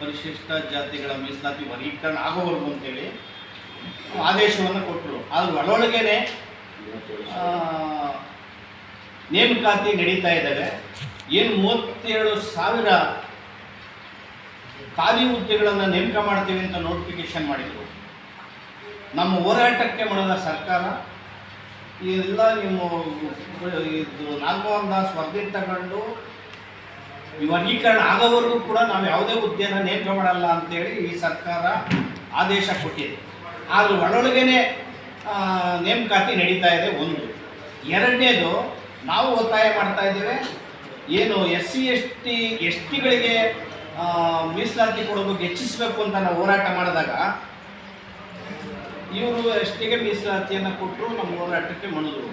ಪರಿಶಿಷ್ಟ ಜಾತಿಗಳ ಮೀಸಲಾತಿ ವರ್ಗೀಕರಣ ಆಗೋವರೆಗೂ ಅಂತೇಳಿ ಆದೇಶವನ್ನು ಕೊಟ್ಟರು. ಆದ್ರೆ ಒಳೊಳಗೇನೆ ನೇಮಕಾತಿ ನಡೀತಾ ಇದ್ದಾವೆ. ಏನು ಮೂವತ್ತೇಳು ಸಾವಿರ ಖಾಲಿ ಹುದ್ದೆಗಳನ್ನು ನೇಮಕ ಮಾಡ್ತೀವಿ ಅಂತ ನೋಟಿಫಿಕೇಶನ್ ಮಾಡಿದರು. ನಮ್ಮ ಹೋರಾಟಕ್ಕೆ ಮಾಡಿದ ಸರ್ಕಾರ ಇದೆಲ್ಲ ನಿಮ್ಮ ಇದು ದಾಸ್ ವರದಿ ತಗೊಂಡು ಈ ವರ್ಗೀಕರಣ ಆಗೋವರೆಗೂ ಕೂಡ ನಾವು ಯಾವುದೇ ಹುದ್ದೆಯನ್ನು ನೇಮಕ ಮಾಡಲ್ಲ ಅಂತೇಳಿ ಈ ಸರ್ಕಾರ ಆದೇಶ ಕೊಟ್ಟಿದೆ. ಆದರೂ ಒಳೊಳಗೇನೆ ನೇಮಕಾತಿ ನಡೀತಾ ಇದೆ ಒಂದು. ಎರಡನೇದು, ನಾವು ಒತ್ತಾಯ ಮಾಡ್ತಾ ಇದ್ದೇವೆ. ಏನು S C S T S ಟಿಗಳಿಗೆ ಮೀಸಲಾತಿ ಕೊಡೋದಕ್ಕೆ ಹೆಚ್ಚಿಸಬೇಕು ಅಂತ ನಾವು ಹೋರಾಟ ಮಾಡಿದಾಗ ಇವರು ಎಸ್ ಟಿಗೆ ಮೀಸಲಾತಿಯನ್ನು ಕೊಟ್ಟರು ನಮ್ಮ ಹೋರಾಟಕ್ಕೆ ಮಣಿದ್ರು.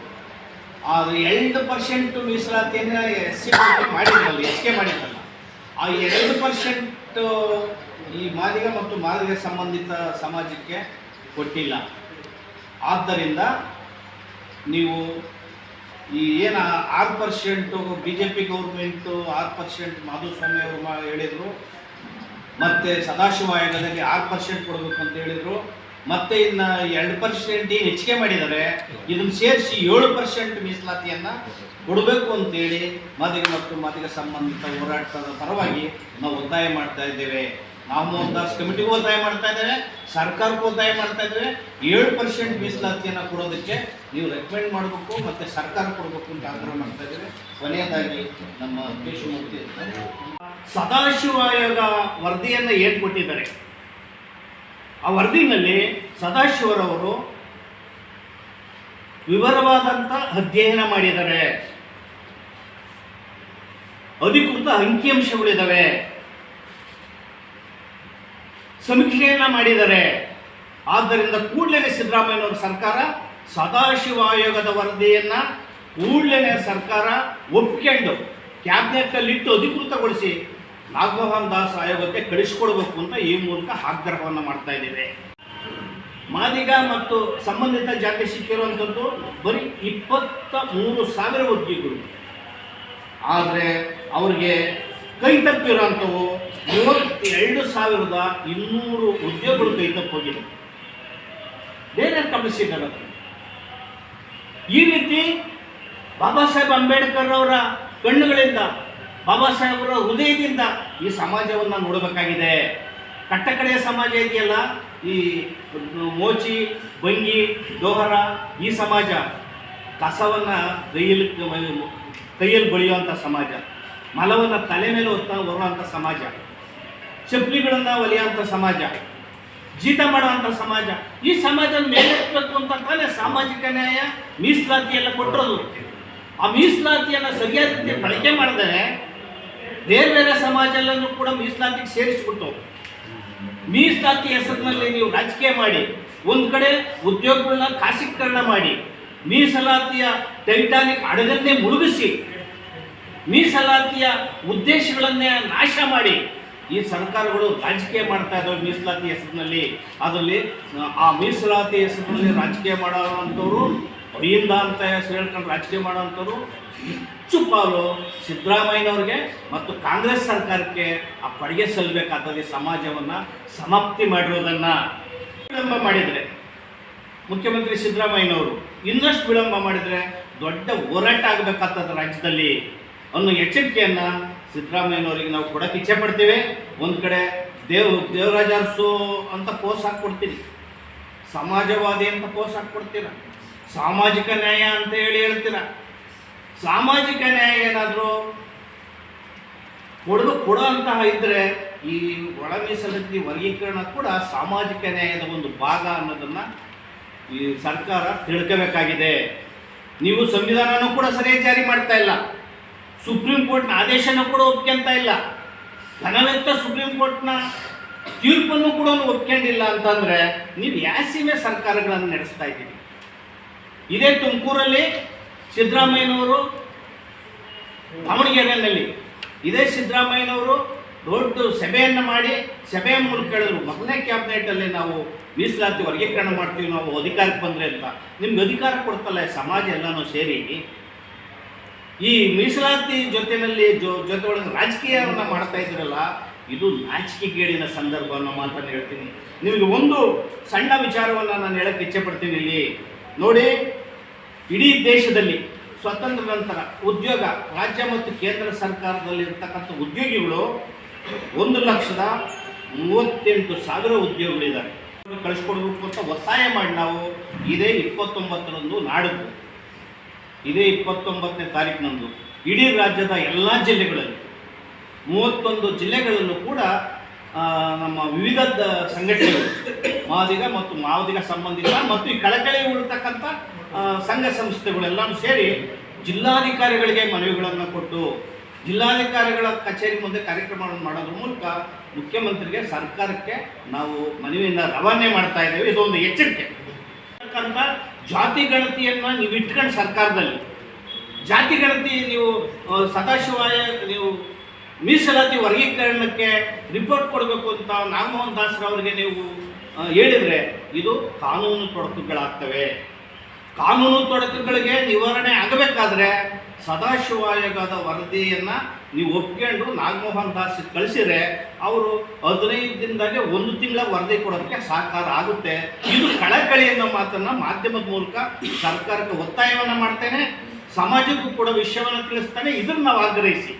ಎರಡು ಪರ್ಸೆಂಟ್ ಮೀಸಲಾತಿಯನ್ನು ಎಸ್ ಸಿ ಮಾಡಿದ್ರಲ್ಲ ಎಸ್ ಕೆ ಮಾಡಿದ್ರಲ್ಲ. ಆ ಎರಡು ಪರ್ಸೆಂಟ್ ಈ ಮಾದಿಗ ಮತ್ತು ಮಾದಿಗ ಸಂಬಂಧಿತ ಸಮಾಜಕ್ಕೆ ಕೊಟ್ಟಿಲ್ಲ. ಆದ್ದರಿಂದ ನೀವು ಈ ಏನು ಆರು percent B J P government ಆರು ಪರ್ಸೆಂಟ್ ಮಾಧುಸ್ವಾಮಿ ಅವರು ಹೇಳಿದರು, ಮತ್ತು ಸದಾಶಿವ ಆಯೋಗದಲ್ಲಿ ಆರು ಪರ್ಸೆಂಟ್ ಕೊಡಬೇಕು ಅಂತ ಹೇಳಿದರು ಮತ್ತೆ ಇನ್ನು ಎರಡು ಪರ್ಸೆಂಟ್ ಏನು ಹೆಚ್ಚಿಗೆ ಮಾಡಿದ್ದಾರೆ ಇದನ್ನು ಸೇರಿಸಿ ಏಳು ಪರ್ಸೆಂಟ್ ಮೀಸಲಾತಿಯನ್ನ ಕೊಡಬೇಕು ಅಂತೇಳಿ ಮದುವೆ ಮತ್ತು ಮಾದಿಗ ಸಂಬಂಧಿತ ಹೋರಾಟದ ಪರವಾಗಿ ನಾವು ಒತ್ತಾಯ ಮಾಡ್ತಾ ಇದ್ದೇವೆ. ನಾವು ಮೋಹನ್ ದಾಸ್ ಕಮಿಟಿಗೂ ಒತ್ತಾಯ ಮಾಡ್ತಾ ಇದ್ದೇವೆ, ಸರ್ಕಾರಕ್ಕೂ ಒತ್ತಾಯ ಮಾಡ್ತಾ ಇದ್ದೇವೆ. ಏಳು ಪರ್ಸೆಂಟ್ ಮೀಸಲಾತಿಯನ್ನು ಕೊಡೋದಕ್ಕೆ ನೀವು ರೆಕಮೆಂಡ್ ಮಾಡಬೇಕು ಮತ್ತು ಸರ್ಕಾರ ಕೊಡಬೇಕು ಅಂತ ಆಗ್ರಹ ಮಾಡ್ತಾ ಇದ್ದೇವೆ. ಕೊನೆಯದಾಗಿ ನಮ್ಮ ದೇಶಮೂರ್ತಿ ಸದಾಶಿವ ಆಯೋಗ ವರದಿಯನ್ನು ಏನು ಕೊಟ್ಟಿದ್ದಾರೆ ಆ ವರದಿನಲ್ಲಿ ಸದಾಶಿವರವರು ವಿವರವಾದಂಥ ಅಧ್ಯಯನ ಮಾಡಿದ್ದಾರೆ ಅಧಿಕೃತ ಅಂಕಿಅಂಶಗಳಿದ್ದಾವೆ ಸಮೀಕ್ಷೆಯನ್ನ ಮಾಡಿದ್ದಾರೆ ಆದ್ದರಿಂದ ಕೂಡಲೇ ಸಿದ್ದರಾಮಯ್ಯನವರ ಸರ್ಕಾರ ಸದಾಶಿವ ಆಯೋಗದ ವರದಿಯನ್ನ ಕೂಡಲೇ ಸರ್ಕಾರ ಒಪ್ಕೊಂಡು ಕ್ಯಾಬಿನೆಟ್ನಲ್ಲಿ ಇಟ್ಟು ಅಧಿಕೃತಗೊಳಿಸಿ ನಾಗಮೋಹನ್ ದಾಸ್ ಆಯೋಗಕ್ಕೆ ಕಳಿಸ್ಕೊಡ್ಬೇಕು ಅಂತ ಈ ಮೂಲಕ ಆಗ್ರಹವನ್ನು ಮಾಡ್ತಾ ಇದ್ದೇವೆ. ಮಾದಿಗ ಮತ್ತು ಸಂಬಂಧಿತ ಜಾತಿ ಸಿಕ್ಕಿರುವಂಥದ್ದು ಬರೀ ಇಪ್ಪತ್ತ ಮೂರು ಸಾವಿರ ಉದ್ಯೋಗಿಗಳು ಆದರೆ ಅವ್ರಿಗೆ ಕೈ ತಪ್ಪಿರೋಂಥವು ಮೂವತ್ತೆರಡು ಸಾವಿರದ ಇನ್ನೂರು ಉದ್ಯೋಗಗಳು ಕೈ ತಪ್ಪೋಗಿದೆ ಬೇರೆ ಕಮಿಸಿದ್ದಾರೆ. ಈ ರೀತಿ ಬಾಬಾ ಸಾಹೇಬ್ ಅಂಬೇಡ್ಕರ್ ಅವರ ಕಣ್ಣುಗಳಿಂದ ಬಾಬಾ ಸಾಹೇಬರ ಹೃದಯದಿಂದ ಈ ಸಮಾಜವನ್ನು ನೋಡಬೇಕಾಗಿದೆ. ಕಟ್ಟಕಡೆಯ ಸಮಾಜ ಇದೆಯಲ್ಲ? ಈ ಮೋಚಿ ಬಂಗಿ ದೋಹರ ಈ ಸಮಾಜ ಕಸವನ್ನು ಕೈಯಲ್ಲಿ ಕೈಯಲ್ಲಿ ಬಳಿಯುವಂಥ ಸಮಾಜ, ಮಲವನ್ನು ತಲೆ ಮೇಲೆ ಹೊತ್ತ ಬರುವಂಥ ಸಮಾಜ, ಚಪ್ಪಲಿಗಳನ್ನು ಒಲಿಯುವಂಥ ಸಮಾಜ, ಜೀತ ಮಾಡುವಂಥ ಸಮಾಜ. ಈ ಸಮಾಜ ಮೇಲೆತ್ತಬೇಕು ಅಂತ ತಾನೇ ಸಾಮಾಜಿಕ ನ್ಯಾಯ, ಮೀಸಲಾತಿಯೆಲ್ಲ ಕೊಟ್ಟಿರೋದು. ಆ ಮೀಸಲಾತಿಯನ್ನು ಸರಿಯಾದ ಬಳಕೆ ಮಾಡಿದರೆ ಬೇರೆ ಬೇರೆ ಸಮಾಜ ಎಲ್ಲನೂ ಕೂಡ ಮೀಸಲಾತಿಗೆ ಸೇರಿಸ್ಬಿಟ್ಟು ಮೀಸಲಾತಿ ಹೆಸರಿನಲ್ಲಿ ನೀವು ರಾಜಕೀಯ ಮಾಡಿ, ಒಂದು ಕಡೆ ಉದ್ಯೋಗಗಳನ್ನ ಖಾಸಗೀಕರಣ ಮಾಡಿ, ಮೀಸಲಾತಿಯ ಟೈಟಾನಿಕ್ ಹಡಗನ್ನೇ ಮುಳುಗಿಸಿ, ಮೀಸಲಾತಿಯ ಉದ್ದೇಶಗಳನ್ನೇ ನಾಶ ಮಾಡಿ, ಈ ಸರ್ಕಾರಗಳು ರಾಜಕೀಯ ಮಾಡ್ತಾ ಇದ್ದಾವೆ ಮೀಸಲಾತಿ ಹೆಸರಿನಲ್ಲಿ. ಅದರಲ್ಲಿ, ಆ ಮೀಸಲಾತಿ ಹೆಸರಿನಲ್ಲಿ ರಾಜಕೀಯ ಮಾಡೋವಂಥವ್ರು ಅಹಿಂದ ಅಂತ ಹೇಳ್ಕೊಂಡು ರಾಜಕೀಯ ಮಾಡೋವಂಥವ್ರು ಹೆಚ್ಚು ಪಾಲು ಸಿದ್ದರಾಮಯ್ಯನವ್ರಿಗೆ ಮತ್ತು ಕಾಂಗ್ರೆಸ್ ಸರ್ಕಾರಕ್ಕೆ ಆ ಪಡಿಗೆ ಸಲ್ಲಬೇಕಾದಲ್ಲಿ ಸಮಾಜವನ್ನು ಸಮಾಪ್ತಿ ಮಾಡಿರೋದನ್ನು ವಿಳಂಬ ಮಾಡಿದರೆ ಮುಖ್ಯಮಂತ್ರಿ ಸಿದ್ದರಾಮಯ್ಯನವರು ಇನ್ನಷ್ಟು ವಿಳಂಬ ಮಾಡಿದರೆ ದೊಡ್ಡ ಹೋರಾಟ ಆಗಬೇಕಾಗ್ತದೆ ರಾಜ್ಯದಲ್ಲಿ ಅನ್ನೋ ಎಚ್ಚರಿಕೆಯನ್ನು ಸಿದ್ದರಾಮಯ್ಯನವರಿಗೆ ನಾವು ಕೊಡಕ್ಕೆ ಇಚ್ಛೆ ಪಡ್ತೀವಿ. ಒಂದು ಕಡೆ ದೇವ್ ದೇವರಾಜ ಅರಸು ಅಂತ ಪೋಸ್ ಹಾಕ್ಕೊಡ್ತೀರಿ. ಸಮಾಜವಾದಿ ಅಂತ ಪೋಸ್ ಹಾಕ್ಕೊಡ್ತೀರ. ಸಾಮಾಜಿಕ ನ್ಯಾಯ ಅಂತ ಹೇಳಿ ಹೇಳ್ತೀರ. ಸಾಮಾಜಿಕ ನ್ಯಾಯ ಏನಾದರೂ ಕೊಡಲು ಕೊಡುವಂತಹ ಇದ್ದರೆ ಈ ಒಳ ಮೀಸಲಾತಿ ವರ್ಗೀಕರಣ ಕೂಡ ಸಾಮಾಜಿಕ ನ್ಯಾಯದ ಒಂದು ಭಾಗ ಅನ್ನೋದನ್ನು ಈ ಸರ್ಕಾರ ತಿಳ್ಕೋಬೇಕಾಗಿದೆ. ನೀವು ಸಂವಿಧಾನನೂ ಕೂಡ ಸರಿಯಾಗಿ ಜಾರಿ ಮಾಡ್ತಾ ಇಲ್ಲ. ಸುಪ್ರೀಂ ಕೋರ್ಟ್ನ ಆದೇಶನ ಕೂಡ ಒಪ್ಕೊಂತ ಇಲ್ಲ. ಘನವೆತ್ತ ಸುಪ್ರೀಂ ಕೋರ್ಟ್ನ ತೀರ್ಪನ್ನು ಕೂಡ ಒಪ್ಕೊಂಡಿಲ್ಲ ಅಂತಂದರೆ ನೀವು ಯಾಸಿವೆ ಸರ್ಕಾರಗಳನ್ನು ನಡೆಸ್ತಾ ಇದ್ದೀರಿ. ಇದೇ ತುಮಕೂರಲ್ಲಿ ಸಿದ್ದರಾಮಯ್ಯನವರು ದಾವಣಗೆರೆಯಲ್ಲಿ. ಇದೇ ಸಿದ್ದರಾಮಯ್ಯನವರು ದೊಡ್ಡ ಸಭೆಯನ್ನು ಮಾಡಿ ಸಭೆಯ ಮೂಲಕ ಹೇಳಿದ್ರು. ಮೊದಲನೇ ಕ್ಯಾಬಿನೆಟಲ್ಲಿ ನಾವು ಮೀಸಲಾತಿ ವರ್ಗೀಕರಣ ಮಾಡ್ತೀವಿ, ನಾವು ಅಧಿಕಾರಕ್ಕೆ ಬಂದರೆ ಅಂತ. ನಿಮ್ಗೆ ಅಧಿಕಾರ ಕೊಡ್ತಲ್ಲ, ಸಮಾಜ ಎಲ್ಲನೂ ಸೇರಿ. ಈ ಮೀಸಲಾತಿ ಜೊತೆಯಲ್ಲಿ ಜೊ, ಜೊತೆ ಒಳಗೆ ರಾಜಕೀಯವನ್ನು ಮಾಡ್ತಾ ಇದ್ರಲ್ಲ, ಇದು ನಾಚಿಕೆಗೇಡಿನ ಸಂದರ್ಭ ಅನ್ನೋ ಮಾತನ್ನು ಹೇಳ್ತೀನಿ. ನಿಮಗೆ ಒಂದು ಸಣ್ಣ ವಿಚಾರವನ್ನು ನಾನು ಹೇಳಕ್ಕೆ ಇಚ್ಛೆ ಪಡ್ತೀನಿ ಇಲ್ಲಿ. ನೋಡಿ, ಇಡೀ ದೇಶದಲ್ಲಿ ಸ್ವತಂತ್ರ ನಂತರ ಉದ್ಯೋಗ ರಾಜ್ಯ ಮತ್ತು ಕೇಂದ್ರ ಸರ್ಕಾರದಲ್ಲಿ ಇರ್ತಕ್ಕಂಥ ಉದ್ಯೋಗಿಗಳು ಒಂದು ಲಕ್ಷದ ಮೂವತ್ತೆಂಟು ಸಾವಿರ ಉದ್ಯೋಗಿಗಳಿದ್ದಾರೆ. ಕಳಿಸ್ಕೊಡ್ಬೇಕು ಅಂತ ಒತ್ತಾಯ ಮಾಡಿ ನಾವು ಇದೇ ಇಪ್ಪತ್ತೊಂಬತ್ತರಂದು ನಾಡಿದ್ದು. ಇದೇ ಇಪ್ಪತ್ತೊಂಬತ್ತನೇ ತಾರೀಕಿನಂದು ಇಡೀ ರಾಜ್ಯದ ಎಲ್ಲ ಜಿಲ್ಲೆಗಳಲ್ಲಿ ಮೂವತ್ತೊಂದು ಜಿಲ್ಲೆಗಳಲ್ಲೂ ಕೂಡ ನಮ್ಮ ವಿವಿಧ ಸಂಘಟನೆಗಳು, ಮಾದಿಗ ಮತ್ತು ಮಾದಿಗ ಸಂಬಂಧಿತ ಮತ್ತು ಈ ಕಳಕಳಿ ಉಳಿತಕ್ಕಂಥ ಸಂಘ ಸಂಸ್ಥೆಗಳೆಲ್ಲನೂ ಸೇರಿ ಜಿಲ್ಲಾಧಿಕಾರಿಗಳಿಗೆ ಮನವಿಗಳನ್ನು ಕೊಟ್ಟು, ಜಿಲ್ಲಾಧಿಕಾರಿಗಳ ಕಚೇರಿ ಮುಂದೆ ಕಾರ್ಯಕ್ರಮಗಳನ್ನು ಮಾಡೋದ್ರ ಮೂಲಕ ಮುಖ್ಯಮಂತ್ರಿಗೆ, ಸರ್ಕಾರಕ್ಕೆ ನಾವು ಮನವಿಯನ್ನು ರವಾನೆ ಮಾಡ್ತಾ ಇದ್ದೇವೆ. ಇದೊಂದು ಎಚ್ಚರಿಕೆ. ಜಾತಿ ಗಣತಿಯನ್ನು ನೀವು ಇಟ್ಕೊಂಡು ಸರ್ಕಾರದಲ್ಲಿ, ಜಾತಿ ಗಣತಿ ನೀವು ಸದಾಶಿವಾಯ ನೀವು ಮೀಸಲಾತಿ ವರ್ಗೀಕರಣಕ್ಕೆ ರಿಪೋರ್ಟ್ ಕೊಡಬೇಕು ಅಂತ ನಾಗಮೋಹನ್ ದಾಸರವರಿಗೆ ನೀವು ಹೇಳಿದರೆ ಇದು ಕಾನೂನು ತೊಡಕುಗಳಾಗ್ತವೆ. ಕಾನೂನು ತೊಡಕುಗಳಿಗೆ ನಿವಾರಣೆ ಆಗಬೇಕಾದ್ರೆ ಸದಾಶಿವ ಆಯೋಗದ ವರದಿಯನ್ನು ನೀವು ಒಪ್ಕೊಂಡು ನಾಗಮೋಹನ್ ದಾಸ್ ಕಳಿಸಿದ್ರೆ ಅವರು ಹದಿನೈದು ದಿನದಾಗೆ ಒಂದು ತಿಂಗಳ ವರದಿ ಕೊಡೋದಕ್ಕೆ ಸಹಕಾರ ಆಗುತ್ತೆ. ಇದು ಕಳಕಳಿ ಅನ್ನೋ ಮಾತನ್ನು ಮಾಧ್ಯಮದ ಮೂಲಕ ಸರ್ಕಾರಕ್ಕೆ ಒತ್ತಾಯವನ್ನು ಮಾಡ್ತೇನೆ, ಸಮಾಜಕ್ಕೂ ಕೂಡ ವಿಷಯವನ್ನು ತಿಳಿಸ್ತಾನೆ, ಇದನ್ನು ನಾವು ಆಗ್ರಹಿಸಿ.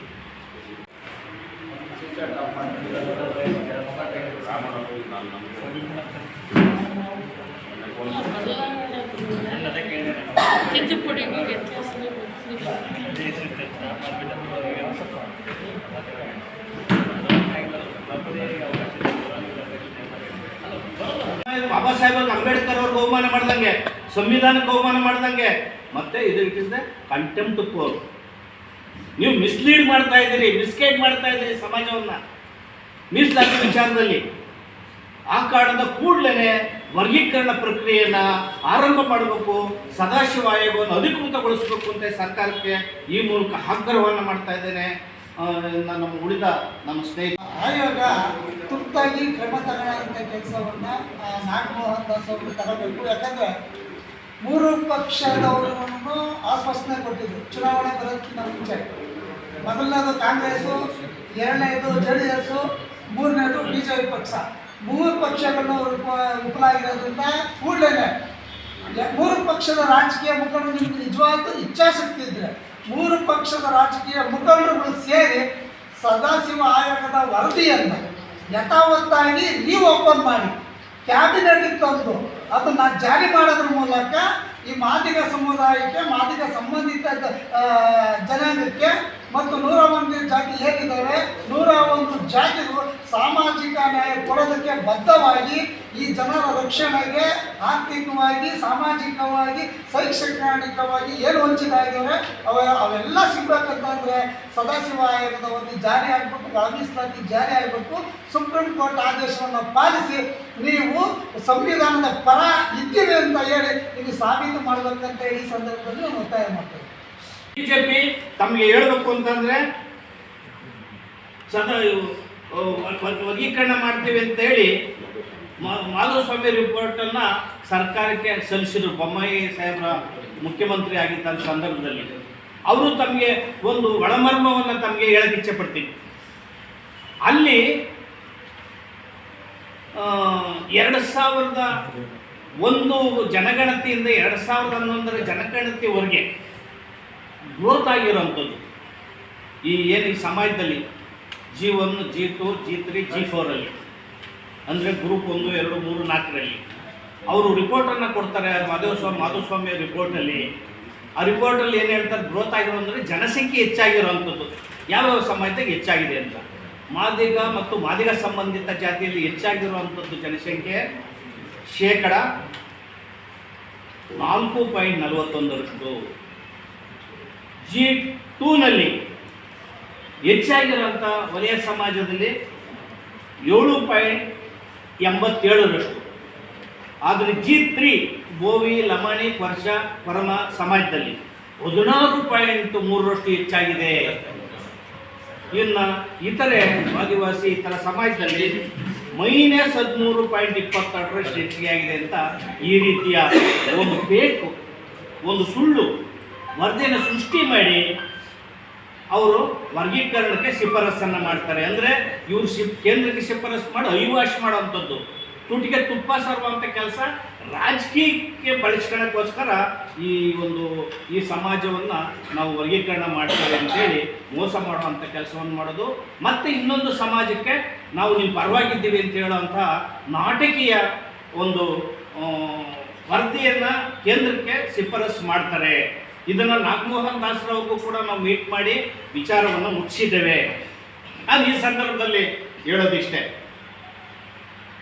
ಬಾಬಾ ಸಾಹೇಬ್ ಅಂಬೇಡ್ಕರ್ ಅವ್ರಿಗೆ ಅವಮಾನ ಮಾಡ್ದಂಗೆ ಸಂವಿಧಾನಕ್ಕೆ ಅವಮಾನ ಮಾಡ್ದಂಗೆ. ಮತ್ತೆ ಇದು ಇಟ್ ಕಂಟೆಂಪ್ಟ್ ಕೋರ್ ನೀವು ಮಿಸ್ಲೀಡ್ ಮಾಡ್ತಾ ಇದ್ದೀರಿ ಮಿಸ್ಗೈಡ್ ಮಾಡ್ತಾ ಇದ್ದೀರಿ ಸಮಾಜವನ್ನ. ಮೀಸಲಾತಿ ವಿಚಾರದಲ್ಲಿ. ಆ ಕಾರಣದ ಕೂಡಲೇ ವರ್ಗೀಕರಣ ಪ್ರಕ್ರಿಯೆಯನ್ನು ಆರಂಭ ಮಾಡಬೇಕು ಸದಾಶಿವ ಆಯೋಗವನ್ನು ಅಧಿಕೃತಗೊಳಿಸಬೇಕು ಅಂತ ಸರ್ಕಾರಕ್ಕೆ ಈ ಮೂಲಕ ಆಗ್ರಹವನ್ನು ಮಾಡ್ತಾ ಇದ್ದೇನೆ. ನಮ್ಮ ಉಳಿದ ನಮ್ಮ ಸ್ನೇಹಿತ. ಆಯೋಗ ತುರ್ತಾಗಿ ಕ್ರಮ ತಗೊಳ್ಳೋಂಥ ಕೆಲಸವನ್ನು ನಾಗಮೋಹನ್ ದಾಸ್ ಅವರು ತಗೋಬೇಕು ಯಾಕಂದರೆ ಮೂರು ಪಕ್ಷದವರನ್ನು ಆಶ್ವಾಸನೆ ಕೊಟ್ಟಿದ್ರು. ಚುನಾವಣೆ ಬರೋದಕ್ಕಿಂತ ಮುಂಚೆ. ಮೊದಲನೇದು ಕಾಂಗ್ರೆಸ್ಸು ಎರಡನೇದು ಜೆ ಡಿ ಎಸ್ಸು ಮೂರನೇದು ಬಿ ಜೆ ಪಿ ಪಕ್ಷ. ಮೂರು ಪಕ್ಷಗಳನ್ನು ವಿಪ ವಿಫಲಾಗಿರೋದ್ರಿಂದ ಕೂಡಲೇ ಮೂರು ಪಕ್ಷದ ರಾಜಕೀಯ ಮುಖಂಡರು ನಿಮ್ಗೆ ನಿಜವಾದ ಇಚ್ಛಾಶಕ್ತಿ ಇದ್ರೆ, ಮೂರು ಪಕ್ಷದ ರಾಜಕೀಯ ಮುಖಂಡರುಗಳು ಸೇರಿ ಸದಾಶಿವ ಆಯೋಗದ ವರದಿಯನ್ನು ಯಥಾವತ್ತಾಗಿ ನೀವು ಓಪನ್ ಮಾಡಿ. ಕ್ಯಾಬಿನೆಟ್ಗೆ ತಂದು ಅದನ್ನು ಜಾರಿ ಮಾಡೋದ್ರ ಮೂಲಕ ಈ ಮಾದಿಗ ಸಮುದಾಯಕ್ಕೆ, ಮಾದಿಗ ಸಂಬಂಧಿತ ಜನಾಂಗಕ್ಕೆ ಮತ್ತು ನೂರ ಒಂದು ಜಾತಿ ಏನಿದ್ದಾವೆ ನೂರ ಒಂದು ಜಾತಿಗಳು ಸಾಮಾಜಿಕ ನ್ಯಾಯ ಕೊಡೋದಕ್ಕೆ ಬದ್ಧವಾಗಿ ಈ ಜನರ ರಕ್ಷಣೆಗೆ ಆರ್ಥಿಕವಾಗಿ, ಸಾಮಾಜಿಕವಾಗಿ, ಶೈಕ್ಷಣಿಕವಾಗಿ ಏನು ವಂಚಿತ ಅವ ಅವೆಲ್ಲ ಸಿಗ್ಬೇಕಂತಂದ್ರೆ ಸದಾಶಿವ ಆಯೋಗದ ಒಂದು ಜಾರಿ ಆಗಬೇಕು ಜಾತಿ ಜಾರಿ ಆಗಬೇಕು, ಸುಪ್ರೀಂ ಕೋರ್ಟ್ ಆದೇಶವನ್ನು ಪಾಲಿಸಿ ನೀವು ಸಂವಿಧಾನದ ಪರ ಇದ್ದೀವಿ ಅಂತ ಹೇಳಿ ನೀವು ಸಾಬೀತು ಮಾಡಬೇಕಂತ ಈ ಸಂದರ್ಭದಲ್ಲಿ ಒತ್ತಾಯ ಮಾಡ್ತೇನೆ. ಬಿಜೆಪಿ ತಮಗೆ ಹೇಳ್ಬೇಕು ಅಂತಂದ್ರೆ ಸದಾ ವರ್ಗೀಕರಣ ಮಾಡ್ತೀವಿ ಅಂತ ಹೇಳಿ ಮಾಧುಸ್ವಾಮಿ ರಿಪೋರ್ಟನ್ನು ಸರ್ಕಾರಕ್ಕೆ ಸಲ್ಲಿಸಿದರು. ಬೊಮ್ಮಾಯಿ ಸಾಹೇಬ್ರ ಮುಖ್ಯಮಂತ್ರಿ ಆಗಿದ್ದ ಸಂದರ್ಭದಲ್ಲಿ. ಅವರು ತಮಗೆ ಒಂದು ಒಳಮರ್ಮವನ್ನು ತಮಗೆ ಹೇಳಕ್ಕೆ ಇಚ್ಛೆ ಪಡ್ತೀನಿ. ಅಲ್ಲಿ ಎರಡು ಸಾವಿರದ ಒಂದು ಜನಗಣತಿಯಿಂದ ಎರಡು ಸಾವಿರದ ಹನ್ನೊಂದರ ಜನಗಣತಿವರೆಗೆ ಗ್ರೋತ್ ಆಗಿರೋವಂಥದ್ದು. ಈ ಏನು ಈ ಸಮಾಜದಲ್ಲಿ G one, G two, G three, G ಫೋರಲ್ಲಿ ಅಂದರೆ ಗ್ರೂಪ್ ಒಂದು, ಎರಡು, ಮೂರು, ನಾಲ್ಕರಲ್ಲಿ. ಅವರು ರಿಪೋರ್ಟನ್ನು ಕೊಡ್ತಾರೆ ಮಾಧವ ಮಾಧವಸ್ವಾಮಿ ಮಾಧವಸ್ವಾಮಿಯ ರಿಪೋರ್ಟಲ್ಲಿ ಆ ರಿಪೋರ್ಟಲ್ಲಿ ಏನು ಹೇಳ್ತಾರೆ ಗ್ರೋತ್ ಆಗಿರೋ ಅಂದರೆ ಜನಸಂಖ್ಯೆ ಹೆಚ್ಚಾಗಿರೋವಂಥದ್ದು. ಯಾವ್ಯಾವ ಸಮಾಜದಾಗ ಹೆಚ್ಚಾಗಿದೆ ಅಂತ. ಮಾದಿಗ ಮತ್ತು ಮಾದಿಗ ಸಂಬಂಧಿತ ಜಾತಿಯಲ್ಲಿ ಹೆಚ್ಚಾಗಿರುವಂಥದ್ದು ಜನಸಂಖ್ಯೆ ಶೇಕಡ ನಾಲ್ಕು ಪಾಯಿಂಟ್ ನಲವತ್ತೊಂದರಷ್ಟು. ಜಿ ಟೂನಲ್ಲಿ ಹೆಚ್ಚಾಗಿರುವಂಥ ವಲಯ ಸಮಾಜದಲ್ಲಿ ಏಳು ಪಾಯಿಂಟ್ ಎಂಬತ್ತೇಳರಷ್ಟು ಆದರೆ ಜಿ ತ್ರೀ ಬೋವಿ, ಲಮಾಣಿ, ವರ್ಷ ಪರಮ ಸಮಾಜದಲ್ಲಿ ಹದಿನಾರು ಪಾಯಿಂಟ್ ಮೂರರಷ್ಟು ಹೆಚ್ಚಾಗಿದೆ. ಇನ್ನು ಇತರೆ ಆದಿವಾಸಿ, ಇತರ ಸಮಾಜದಲ್ಲಿ ಮೈನಸ್ ಹದಿಮೂರು ಪಾಯಿಂಟ್ ಇಪ್ಪತ್ತೆರಡರಷ್ಟು ಹೆಚ್ಚಿಗೆ ಆಗಿದೆ ಅಂತ ಈ ರೀತಿಯ ಒಂದು ಬೇಕು ಒಂದು ಸುಳ್ಳು ವರದಿಯನ್ನು ಸೃಷ್ಟಿ ಮಾಡಿ ಅವರು ವರ್ಗೀಕರಣಕ್ಕೆ ಶಿಫಾರಸನ್ನು ಮಾಡ್ತಾರೆ. ಅಂದರೆ ಇವರು ಶಿಫ್ ಕೇಂದ್ರಕ್ಕೆ ಶಿಫಾರಸು ಮಾಡಿ ಐವಾಶ್ ಮಾಡುವಂಥದ್ದು. ತುಟಿಗೆ ತುಪ್ಪ ಸರುವಂಥ ಕೆಲಸ ರಾಜಕೀಯಕ್ಕೆ ಬಳಸ್ಕೊಳ್ಳೋಕ್ಕೋಸ್ಕರ ಈ ಒಂದು ಈ ಸಮಾಜವನ್ನು ನಾವು ವರ್ಗೀಕರಣ ಮಾಡ್ತೇವೆ ಅಂತೇಳಿ ಮೋಸ ಮಾಡುವಂಥ ಕೆಲಸವನ್ನು ಮಾಡೋದು. ಮತ್ತು ಇನ್ನೊಂದು ಸಮಾಜಕ್ಕೆ ನಾವು ನೀವು ಪರವಾಗಿದ್ದೀವಿ ಅಂತ ಹೇಳುವಂಥ ನಾಟಕೀಯ ಒಂದು ವರದಿಯನ್ನು ಕೇಂದ್ರಕ್ಕೆ ಶಿಫಾರಸು ಮಾಡ್ತಾರೆ. ಇದನ್ನು ನಾಗಮೋಹನ್ ದಾಸರವ್ರಿಗೂ ಕೂಡ ನಾವು ಮೀಟ್ ಮಾಡಿ ವಿಚಾರವನ್ನು ಮುಟ್ಟಿಸಿದ್ದೇವೆ ನಾನು ಈ ಸಂದರ್ಭದಲ್ಲಿ ಹೇಳೋದಿಷ್ಟೇ.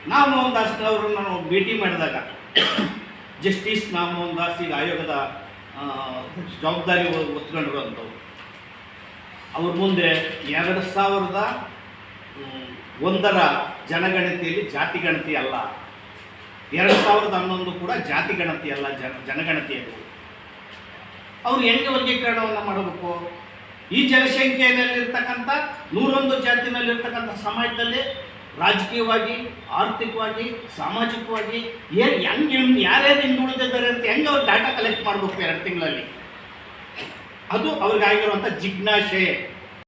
ನಾಗಮೋಹನ್ ದಾಸ್ರವ್ರನ್ನ ನಾವು ಭೇಟಿ ಮಾಡಿದಾಗ ಜಸ್ಟಿಸ್ ನಾಗಮೋಹನ್ ದಾಸ್ ಈಗ ಆಯೋಗದ ಜವಾಬ್ದಾರಿ ಹೊತ್ಕೊಂಡ್ರು ಅಂತವ್ರು ಅವ್ರ ಮುಂದೆ ಎರಡು ಸಾವಿರದ ಒಂದರ ಜನಗಣತಿಯಲ್ಲಿ ಜಾತಿ ಗಣತಿ ಅಲ್ಲ. ಎರಡು ಸಾವಿರದ ಹನ್ನೊಂದು ಕೂಡ ಜಾತಿ ಗಣತಿ ಅಲ್ಲ, ಜನ, ಜನಗಣತಿ ಅವ್ರು ಹೆಂಗೆ ವರ್ಗೀಕರಣವನ್ನು ಮಾಡಬೇಕು? ಈ ಜನಸಂಖ್ಯೆಯಲ್ಲಿರ್ತಕ್ಕಂಥ, ನೂರೊಂದು ಜಾತಿನಲ್ಲಿರ್ತಕ್ಕಂಥ ಸಮಾಜದಲ್ಲಿ ರಾಜಕೀಯವಾಗಿ, ಆರ್ಥಿಕವಾಗಿ, ಸಾಮಾಜಿಕವಾಗಿ ಏನು ಹೆಂಗೆ ಯಾರ್ಯಾರು ಹಿಂದುಳಿದಿದ್ದಾರೆ ಅಂತ ಹೆಂಗೆ ಅವ್ರು ಡಾಟಾ ಕಲೆಕ್ಟ್ ಮಾಡಬೇಕು ಎರಡು ತಿಂಗಳಲ್ಲಿ? ಅದು ಅವ್ರಿಗಾಗಿರುವಂಥ ಜಿಜ್ಞಾಸೆ.